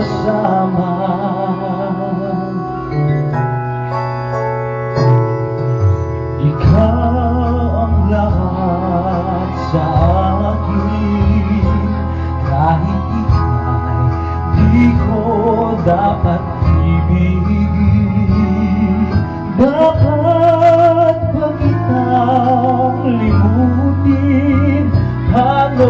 naman Ikaw ang lahat sa akin. Kahit ika'y di ko dapat ibigin. Dapat ba kitang limutin? Paano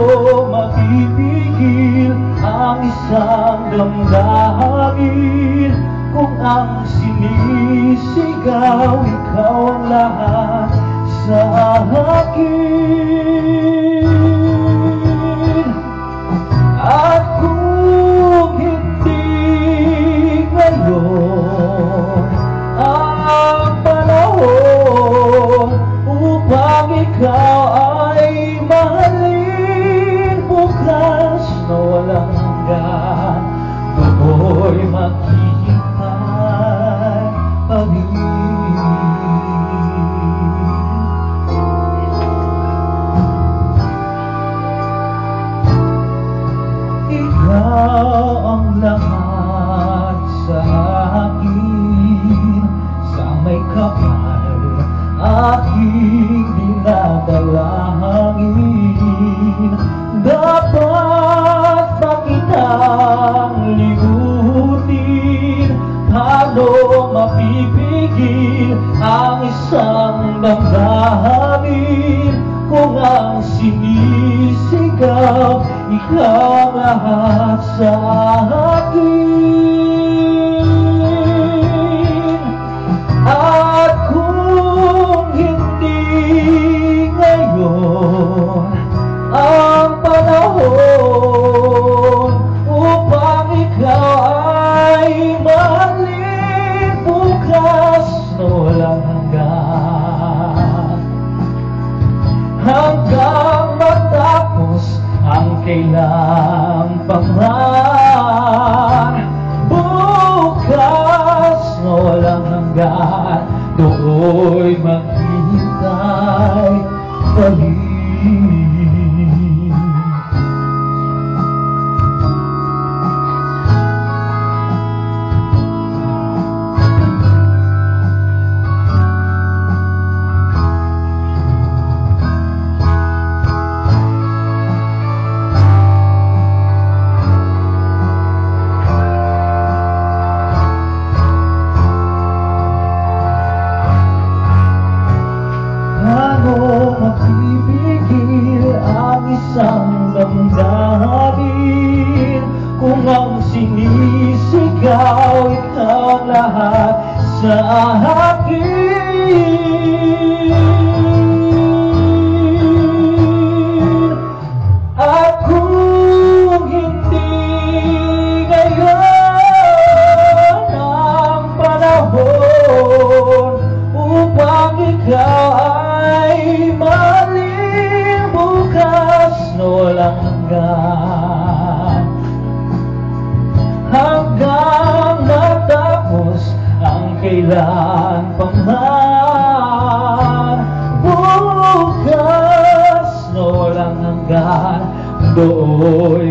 isang damdamin. Kung ang sinisigaw ikaw ang lahat sa akin not ang isang damdamin Kung ang sinisigaw ikaw lahat sa akin hanggan do'y maghihintay sinisigaw kailan pa bukas na walang hanggan. Doon